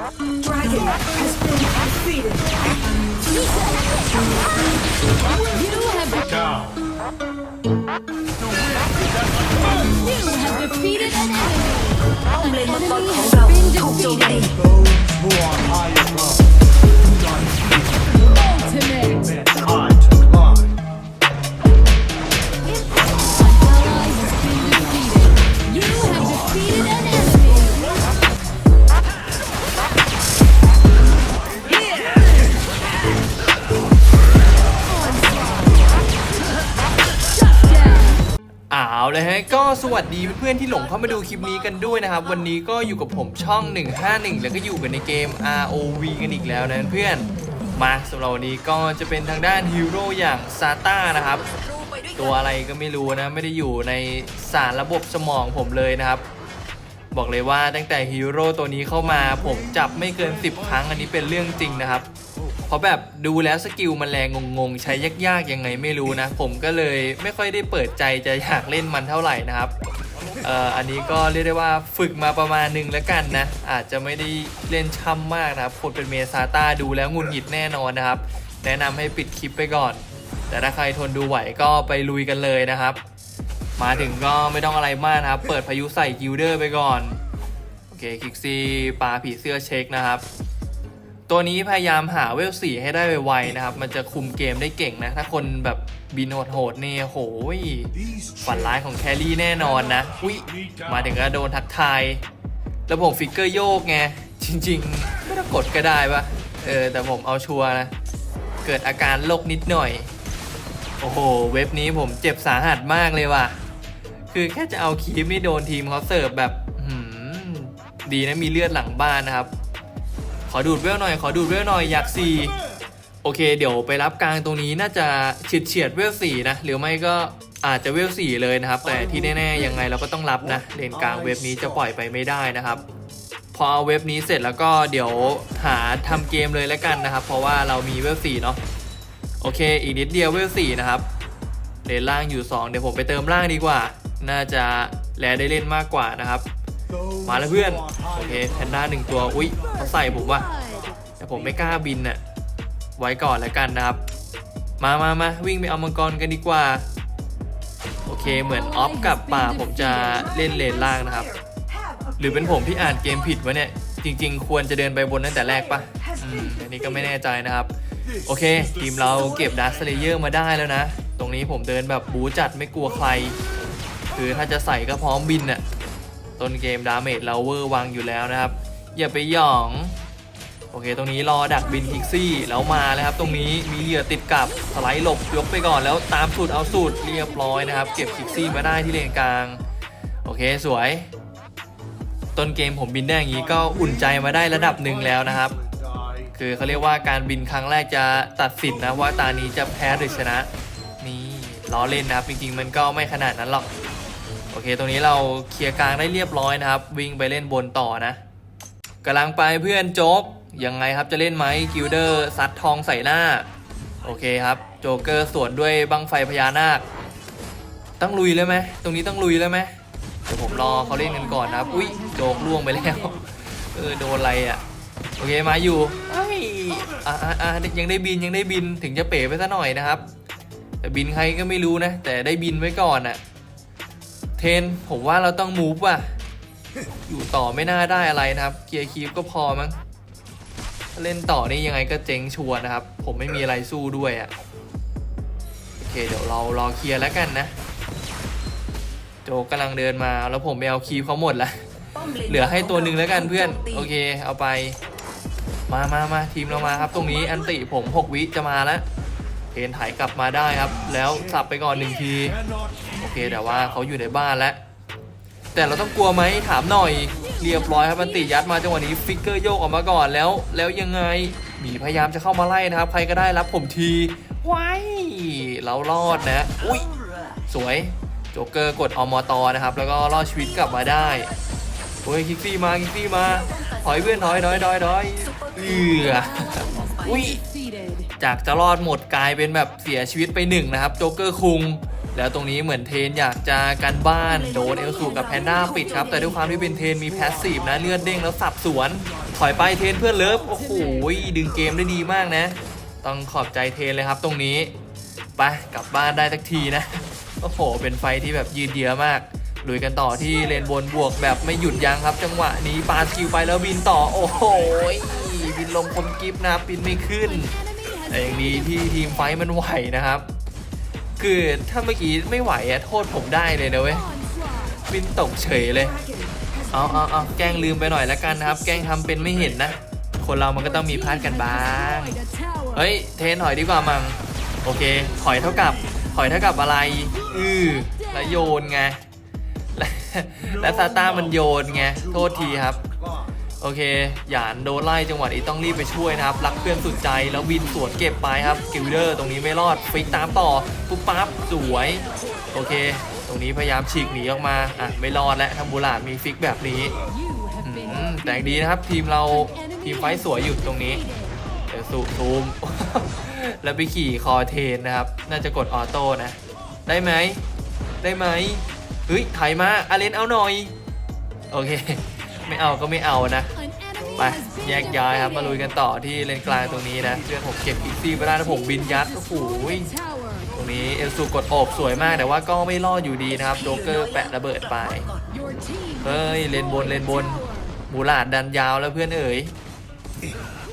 Dragon has been defeated. You have down. You have defeated an enemy. An enemy has been defeated. เอาเลยฮะก็สวัสดีเพื่อนๆที่หลงเข้ามาดูคลิปนี้กันด้วยนะครับ วันนี้ก็อยู่กับผมช่อง 151 แล้วก็อยู่กันในเกม ROV กันอีกแล้วนะเพื่อนมาสำหรับวันนี้ก็จะเป็นทางด้านฮีโร่อย่างซาต้านะครับ ตัวอะไรก็ไม่รู้นะ ไม่ได้อยู่ในสารระบบสมองผมเลยนะครับ บอกเลยว่าตั้งแต่ฮีโร่ตัวนี้เข้ามาผมจับไม่เกิน 10 ครั้งอันนี้เป็นเรื่องจริงนะครับ เพราะแบบดูแล้วสกิลมันแรงงงๆ ใช้ยากๆยังไงไม่รู้นะ ผมก็เลยไม่ค่อยได้เปิดใจจะอยากเล่นมันเท่าไหร่นะครับเอ่ออันนี้ก็เรียกได้ว่าฝึกมาประมาณหนึ่งแล้วกันนะ อาจจะไม่ได้เล่นช่ำมากนะครับ คนเป็นเมซาต้าดูแล้วงุนหงิดแน่นอนนะครับ แนะนำให้ปิดคลิปไปก่อน แต่ถ้าใครทนดูไหวก็ไปลุยกันเลยนะครับ มาถึงก็ไม่ต้องอะไรมากนะครับ เปิดพายุใส่กิลเดอร์ไปก่อน โอเคคิกซี่ปลาผีเสื้อเช็คนะครับ ตัวนี้พยายามหาเวลสี่ให้ได้ไวๆนะครับ มันจะคุมเกมได้เก่งนะ ถ้าคนแบบบินโหดๆเนี่ยโหยฝันร้ายของแครี่แน่นอนนะ อุ้ยมาถึงก็โดนทักทายแล้วผมฟิกเกอร์โยกไง จริงๆ ไม่ต้องกดก็ได้ปะเออ แต่ผมเอาชัวร์นะ เกิดอาการโรคนิดหน่อย โอ้โห เว็บนี้ผมเจ็บสาหัสมากเลยว่ะ คือแค่จะเอาคีมนี่โดนทีมเขาเสิร์ฟแบบดีนะมีเลือดหลังบ้านนะครับ ขอดูดเวลหน่อย ขอดูดเวลหน่อยอยากสี่โอเค เดี๋ยวไปรับกลางตรงนี้น่าจะเฉียดเฉียดเวลสี่นะหรือไม่ก็อาจจะเวลสี่เลยนะครับ แต่ที่แน่ๆยังไงเราก็ต้องรับนะเลนกลางเว็บนี้จะปล่อยไปไม่ได้นะครับ พอเอาเว็บนี้เสร็จแล้วก็เดี๋ยวหาทำเกมเลยแล้วกันนะครับ เพราะว่าเรามีเวลสี่เนาะโอเค อีกนิดเดียวเวลสี่นะครับเลนล่างอยู่ 2 เดี๋ยวผมไปเติมล่างดีกว่า น่าจะแลได้เล่นมากกว่านะครับ มาแล้วเพื่อน โอเคแพนด้าหนึ่งตัว อุ๊ยเขาใส่ผมว่ะ แต่ผมไม่กล้าบินน่ะ ไว้ก่อนแล้วกันนะครับ มามามาวิ่งไปเอามังกรกันดีกว่า โอเค เหมือนออฟกับป่าผมจะเล่นเลนล่างนะครับ หรือเป็นผมที่อ่านเกมผิดวะเนี่ย จริง ๆ ควรจะเดินไปบนตั้งแต่แรกปะอืมอันนี้ก็ไม่แน่ใจนะครับ โอเค ทีมเราเก็บดัสเลเยอร์มาได้แล้วนะ ตรงนี้ผมเดินแบบบูจัดไม่กลัวใคร คือถ้าจะใส่ก็พร้อมบินน่ะ ต้นเกมดาเมจเราเวอร์วังอยู่แล้วนะครับ อย่าไปหย่อง โอเค ตรงนี้รอดักบินพิกซี่แล้วมาแล้วครับ ตรงนี้มีเหยื่อติดกับสไลด์หลบยกไปก่อนแล้วตามสูตรเอาสูตรเรียบร้อยนะครับ เก็บพิกซี่มาได้ที่เลนกลาง โอเคสวย ต้นเกมผมบินได้อย่างนี้ก็อุ่นใจมาได้ระดับหนึ่งแล้วนะครับ คือเขาเรียกว่าการบินครั้งแรกจะตัดสินนะว่าตานี้จะแพ้หรือชนะ นี่ล้อเล่นนะครับจริงๆมันก็ไม่ขนาดนั้นหรอก โอเค ตรงนี้เราเคลียร์กลางได้เรียบร้อยนะครับ วิ่งไปเล่นบนต่อนะกำลังไปเพื่อนโจ๊กยังไงครับจะเล่นไหมกิลเดอร์ซัดทองใส่หน้า โอเคครับ โจเกอร์สวนด้วยบังไฟพญานาคต้องลุยเลยไหมตรงนี้ต้องลุยเลยไหมเดี๋ยวผมรอเขาเล่นกันก่อนนะครับ อุ้ยโจกล่วงไปแล้วเออโดนอะไรอะโอเคมาอยู่เอ้อ่าอ่ายังได้บินยังได้บินถึงจะเป๋ไปซะหน่อยนะครับ แต่บินใครก็ไม่รู้นะ แต่ได้บินไว้ก่อนอะ เทนผมว่าเราต้องมูฟว่ะ อยู่ต่อไม่น่าได้อะไรนะครับ เกียร์คีฟก็พอมั้งเล่นต่อนี่ยังไงก็เจ๊งชัวร์นะครับ ผมไม่มีอะไรสู้ด้วยอะโอเคเดี๋ยวเรารอเคลียร์แล้วกันนะ โจกำลังเดินมาแล้วผมไปเอาคีฟเขาหมดละเหลือให้ตัวหนึ่งแล้วกันเพื่อน โอเค เอาไป มามามาทีมเรามาครับตรงนี้อันติผม 6 วิจะมาแล้วเทนถ่ายกลับมาได้ครับ แล้วสับไปก่อนหนึ่งที โอเคแต่ว่าเขาอยู่ในบ้านแล้ว แต่เราต้องกลัวไหมถามหน่อย เรียบร้อยครับอันติยัดมาจังหวะนี้ฟิกเกอร์โยกออกมาก่อนแล้ว แล้วยังไงมีพยายามจะเข้ามาไล่นะครับ ใครก็ได้รับผมทีว้ายเรารอดนะอุ้ยสวยโจ๊กเกอร์กดอมตอนะครับ แล้วก็รอดชีวิตกลับมาได้โอ้ยคิกซี่มาคิกซี่มาถอยเพื่อนถอยถอยถอยถอยเอืออุ้ยจากจะรอดหมดกลายเป็นแบบเสียชีวิตไปหนึ่งนะครับโจ๊กเกอร์คุง แล้วตรงนี้เหมือนเทนอยากจะกันบ้านโดนเอลสูกับแพนด้าปิดครับ แต่ด้วยความที่เป็นเทนมีแพสซีฟนะเลือดเด้งแล้วสับสวน ถอยไปเทนเพื่อนเลิฟโอ้โหดึงเกมได้ดีมากนะ ต้องขอบใจเทนเลยครับตรงนี้ไปกลับบ้านได้สักทีนะโอ้โห เป็นไฟที่แบบยืดเยื้อมากลุยกันต่อที่เลนบนบวกแบบไม่หยุดยั้งครับ จังหวะนี้ปาสกิลไปแล้วบินต่อ โอ้โหบินลงคมกิฟนะบินไม่ขึ้นแต่อย่างดีที่ทีมไฟมันไหวนะครับ คือถ้าเมื่อกี้ไม่ไหวอะโทษผมได้เลยนะเว้ยบินตกเฉยเลยเอาเอาเอาแกล้งลืมไปหน่อยแล้วกันนะครับ แกล้งทำเป็นไม่เห็นนะ คนเรามันก็ต้องมีพลาดกันบ้างเฮ้ยเทนถอยดีกว่ามังโอเคถอยเท่ากับถอยเท่ากับอะไรอือแล้วโยนไงและและซาต้ามันโยนไงโทษทีครับ โอเค หยานโดนไล่จังหวะนี้ต้องรีบไปช่วยนะครับ รักเพื่อนสุดใจแล้วบินสวนเก็บไปครับ กิลเดอร์ตรงนี้ไม่รอด ฟิกตามต่อ ปุ๊บปั๊บ สวย โอเค ตรงนี้พยายามฉีกหนีออกมา อะ ไม่รอดแล้วทำบูลาดมีฟิกแบบนี้แต่ดีนะครับทีมเราทีมไฟสวยอยู่ตรงนี้ เดี๋ยวซูซูม แล้วไปขี่คอเทนนะครับ น่าจะกดออโต้นะ ได้ไหม ได้ไหมเฮ้ยถ่ายมาอาเลนเอาหน่อย โอเค ไม่เอาก็ไม่เอานะไปแยกย้ายครับมาลุยกันต่อที่เลนกลางตรงนี้นะเพื่อนผมเก็บอีกซี่ไปได้แล้วผมบินยัดโอ้โหตรงนี้เอลซูกดโอบสวยมากแต่ว่าก็ไม่รอดอยู่ดีนะครับโดเกอร์แปะระเบิดไปเฮ้ยเลนบนเลนบนหมูหลาดดันยาวแล้วเพื่อนเอ๋ย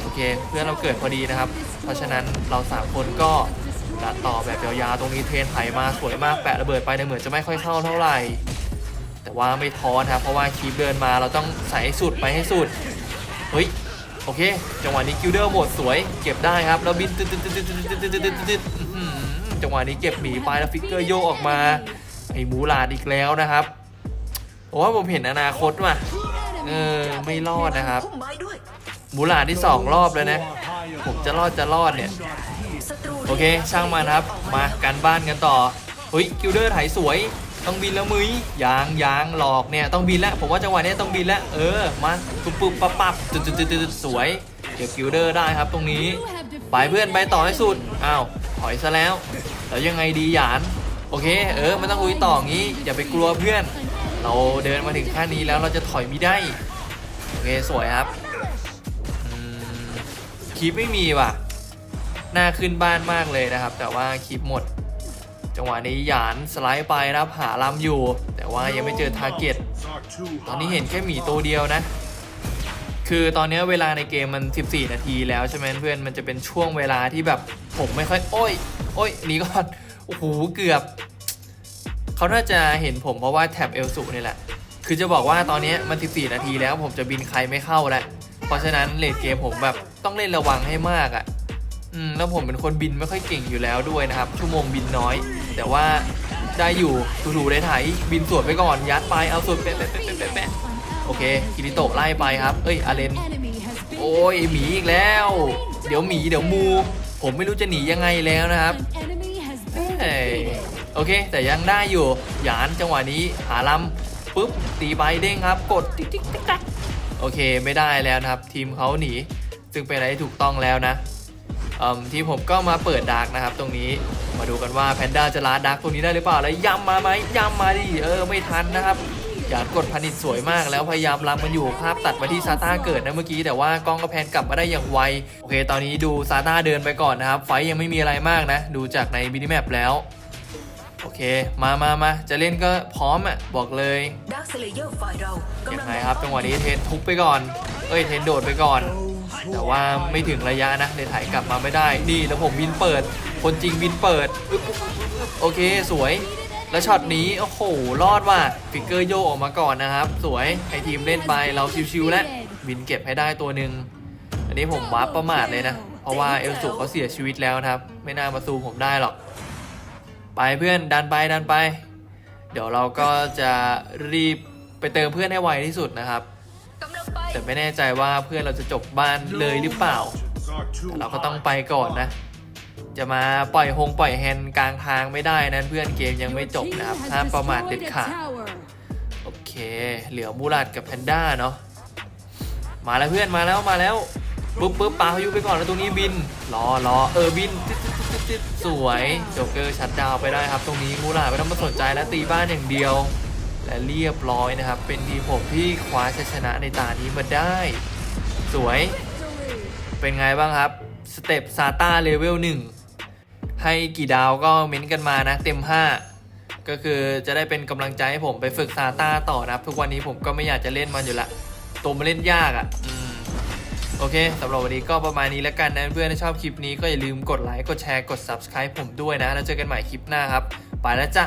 โอเคเพื่อนเราเกิดพอดีนะครับ เพราะฉะนั้นเราสามคนก็ดันต่อแบบยาวๆตรงนี้เทรนไถมาสวยมากแปะระเบิดไปแต่เหมือนจะไม่ค่อยเข้าเท่าไหร่ แต่ว่าไม่ท้อนะครับเพราะว่าคีบเดินมาเราต้องใส่สุดไปให้สุด เฮ้ย โอเค จังหวะนี้คิลเดอร์หมดสวย เก็บได้ครับ แล้วบินจังหวะนี้เก็บหมีไปแล้วฟิกเกอร์โยกออกมาไอ้มูลาดอีกแล้วนะครับผมว่าผมเห็นอนาคตว่ะเออไม่รอดนะครับมูลาดที่สองรอบแล้วนะ ผมจะรอดจะรอดเนี่ย โอเคช่างมานครับ มากันบ้านกันต่อเฮ้ยคิลเดอร์ถ่ายสวย ต้องบินแล้วมึยยางยางหลอกเนี่ยต้องบินแล้วผมว่าจังหวะนี้ต้องบินแล้วเออมาปุ๊บปุ๊บปั๊บปั๊บจุดจุดจุดจุดสวยเก็บกิลเดอร์ได้ครับตรงนี้ไปเพื่อนไปต่อให้สุดอ้าวถอยซะแล้วแล้วยังไงดีหยานโอเค เออมันต้องลุยต่องี้ อย่าไปกลัวเพื่อน เราเดินมาถึงขั้นนี้แล้วเราจะถอยไม่ได้โอเคสวยครับคลิปไม่มีว่ะหน้าขึ้นบ้านมากเลยนะครับ แต่ว่าคลิปหมด จังหวะนี้หยานสไลด์ไปนะครับหาลำอยู่ แต่ว่ายังไม่เจอทาร์เก็ตตอนนี้เห็นแค่หมีตัวเดียวนะ คือตอนนี้เวลาในเกมมัน 14 นาทีแล้วใช่ไหมเพื่อนมันจะเป็นช่วงเวลาที่แบบผมไม่ค่อย โอ้ย โอ้ยหนีก่อนโอ้โหเกือบเขาน่าจะเห็นผมเพราะว่าแท็บเอลสุนี่แหละ คือจะบอกว่าตอนนี้มัน 14 นาทีแล้วผมจะบินใครไม่เข้าแล้วเพราะฉะนั้นเลดเกมผมแบบต้องเล่นระวังให้มากอะ่ะ อืมแล้วผมเป็นคนบินไม่ค่อยเก่งอยู่แล้วด้วยนะครับ ชั่วโมงบินน้อย แต่ว่าได้อยู่ถูๆได้ไถบินสวนไปก่อนยัดไปเอาสวนแปะแปะแปะแปะแปะโอเคคิริโตะไล่ไปครับ เอ้ยอาเลนโอ้ยหมีอีกแล้ว เดี๋ยวหมีเดี๋ยวมู ผมไม่รู้จะหนียังไงแล้วนะครับเอ้ยโอเค แต่ยังได้อยู่หยานจังหวะนี้หาลำปุ๊บตีใบเด้งครับ กดติ๊กติ๊กติ๊กโอเคไม่ได้แล้วนะครับ ทีมเขาหนี ซึ่งเป็นอะไรที่ถูกต้องแล้วนะ ทีมผมก็มาเปิดดาร์กนะครับตรงนี้มาดูกันว่าแพนด้าจะล้าดาร์กตรงนี้ได้หรือเปล่าแล้วย้ำมาไหมย้ำมาดิเออไม่ทันนะครับหยานกดพนิชสวยมากแล้วพยายามล้ำมันอยู่ภาพตัดมาที่ซาต้าเกิดนะเมื่อกี้แต่ว่ากล้องก็แพนกลับมาได้อย่างไวโอเค ตอนนี้ดูซาต้าเดินไปก่อนนะครับ ไฟท์ยังไม่มีอะไรมากนะ ดูจากในมินิแมปแล้ว โอเค มามามาจะเล่นก็พร้อมอะ บอกเลยดักสเลเยอร์ฝ่ายเรากำยัลังงไงครับจังหวะนี้เทนทุบไปก่อน เอ้ยเทนโดดไปก่อน แต่ว่าไม่ถึงระยะนะเลยถ่ายกลับมาไม่ได้นี่แล้วผมบินเปิด คนจริงบินเปิดโอเคสวย แล้วช็อตนี้โอ้โหรอดว่ะฟิกเกอร์โยออกมาก่อนนะครับ สวยให้ทีมเล่นไปเราชิวๆแล้วบินเก็บให้ได้ตัวหนึ่งอันนี้ผมวับประมาทเลยนะ เพราะว่าเอลสุเขาเสียชีวิตแล้วนะครับ ไม่น่ามาซูผมได้หรอก ไปเพื่อนดันไปดันไป เดี๋ยวเราก็จะรีบไปเติมเพื่อนให้ไวที่สุดนะครับ แต่ไม่แน่ใจว่าเพื่อนเราจะจบบ้านเลยหรือเปล่าแต่เราก็ต้องไปก่อนนะ จะมาปล่อยฮงปล่อยแฮนด์กลางทางไม่ได้นั้นเพื่อนเกมยังไม่จบนะครับห้ามประมาทเด็ดขาดโอเค เหลือมูราดกับแพนด้าเนาะมาแล้วเพื่อนมาแล้วมาแล้วปุ๊บปุ๊บปาพายุไปก่อนแล้วตรงนี้บินรอรอเออบินตึ๊ดตึ๊ดตึ๊ดตึ๊ดสวยโจ๊กเกอร์ชัดดาวน์ไปได้ครับ ตรงนี้มูราดไม่ต้องมาสนใจและตีบ้านอย่างเดียว และเรียบร้อยนะครับ เป็นทีมผมที่คว้าชัยชนะในตานี้มาได้ สวย เป็นไงบ้างครับ สเต็ปซาต้าเลเวล1ให้กี่ดาวก็เม้นต์กันมานะ เต็ม 5 ก็คือจะได้เป็นกำลังใจให้ผมไปฝึกซาต้าต่อนะครับ ทุกวันนี้ผมก็ไม่อยากจะเล่นมันอยู่ละ ตัวมันเล่นยากอะ่ะโอเค สำหรับวันนี้ก็ประมาณนี้แล้วกันนะเพื่อนถ้าชอบคลิปนี้ก็อย่าลืมกดไลค์ กดแชร์ กด Subscribe ผมด้วยนะ แล้วเจอกันใหม่คลิปหน้าครับ ไปแล้วจ้ะ